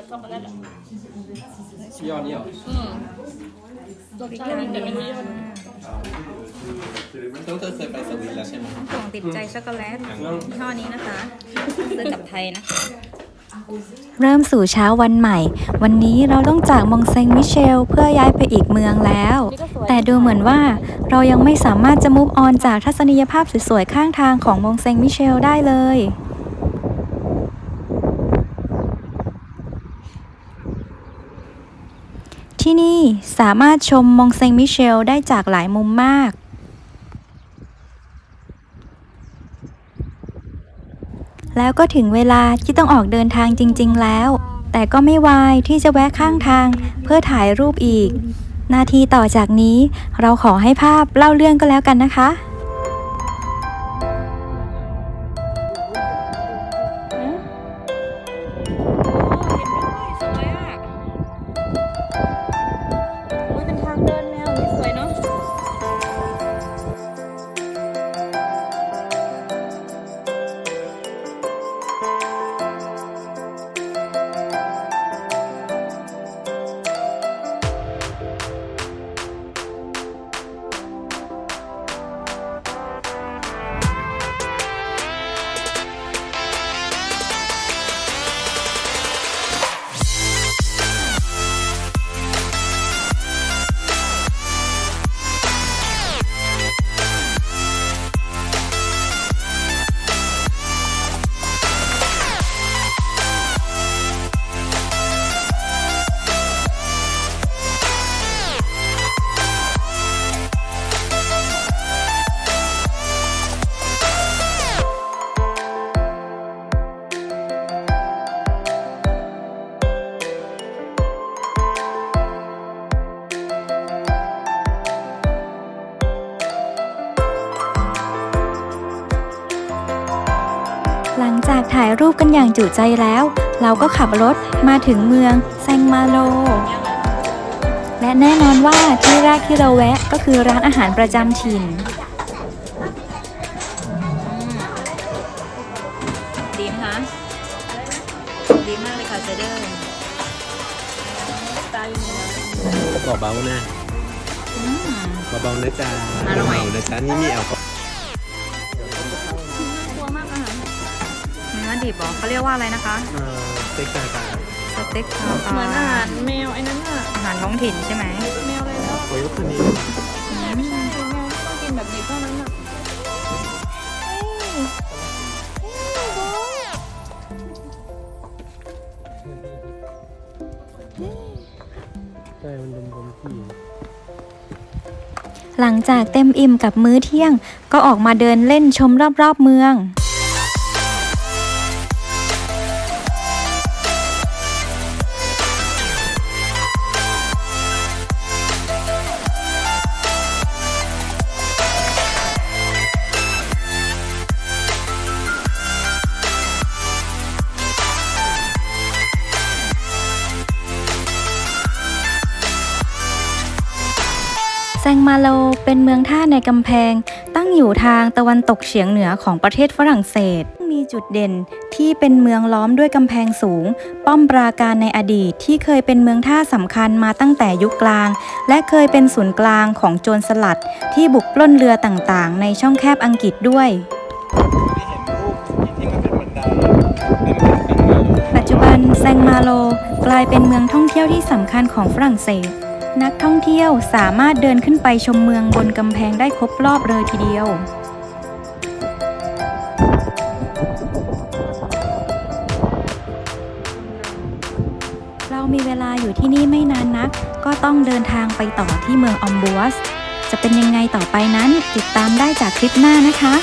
อตช็อกโกแลตอะยอดนี่เหรออืมรสชาติดีแต่ไม่รู้ยี่ห้อไหนต้องเธอเคยไปสวิตแล้วใช่ไหมกล่องติดใจช็อกโกแลตยี่ห้อนี้นะคะซื้อกลับไทยนะคะเริ่มสู่เช้าวันใหม่ วันนี้เราต้องจากมองเซงมิเชล เพื่อย้ายไปอีกเมืองแล้ว แต่ดูเหมือนว่าเรายังไม่สามารถจะมุฟออนจากทัศนียภาพสวยๆข้างทางของมองเซงมิเชลได้เลย ที่นี่ สามารถชมมองเซงมิเชลได้จากหลายมุมมาก แล้วก็ถึงเวลาที่ต้องออกเดินทางจริง ๆ แล้ว แต่ก็ไม่วายที่จะแวะข้างทางเพื่อถ่ายรูปอีก นาทีต่อจากนี้เราขอให้ภาพเล่าเรื่องก็แล้วกันนะคะ จากถ่ายรูปกันอย่างจุใจแล้ว เราก็ขับรถมาถึงเมืองแซงมาโล และแน่นอนว่าที่แรกที่เราแวะก็คือร้านอาหารประจำถิ่น ดีไหมคะดีมากเลยค่ะเซเดอร์ตายอยู่ในนั้นเบาๆนะอืมเบาๆนะจ๊ะอร่อยเบาๆนะจ๊ะนี่มีแอลกอฮอล์ นื้อดิบเหรอเขาเรียกว่าอะไรนะคะ เอ่อสเต็กต่างสเต็กเหมือนอาหารแมวไอ้นั้นอะ อาหารท้องถิ่นใช่ไหมแมวอะไรแล้วๆโอ้ยคนนี้ไม่ใช่แมวที่ต้องกินแบบดิบเท่านั้นอะใช่มันดมๆที่หลังจากเต็มอิ่มกับมื้อเที่ยง ก็ออกมาเดินเล่นชมรอบๆเมือง แซงมาโลเป็นเมืองท่าในกำแพง ตั้งอยู่ทางตะวันตกเฉียงเหนือของประเทศฝรั่งเศส มีจุดเด่นที่เป็นเมืองล้อมด้วยกำแพงสูง ป้อมปราการในอดีตที่เคยเป็นเมืองท่าสำคัญมาตั้งแต่ยุคกลาง และเคยเป็นศูนย์กลางของโจรสลัด ที่บุกปล้นเรือต่างๆ ในช่องแคบอังกฤษด้วยปัจจุบันแซงมาโลกลายเป็นเมืองท่องเที่ยวที่สำคัญของฝรั่งเศส นักท่องเที่ยวสามารถเดินขึ้นไปชมเมืองบนกำแพงได้ครบรอบเลยทีเดียว เรามีเวลาอยู่ที่นี่ไม่นานนัก ก็ต้องเดินทางไปต่อที่เมืองออมบัวส จะเป็นยังไงต่อไปนั้นติดตามได้จากคลิปหน้านะคะ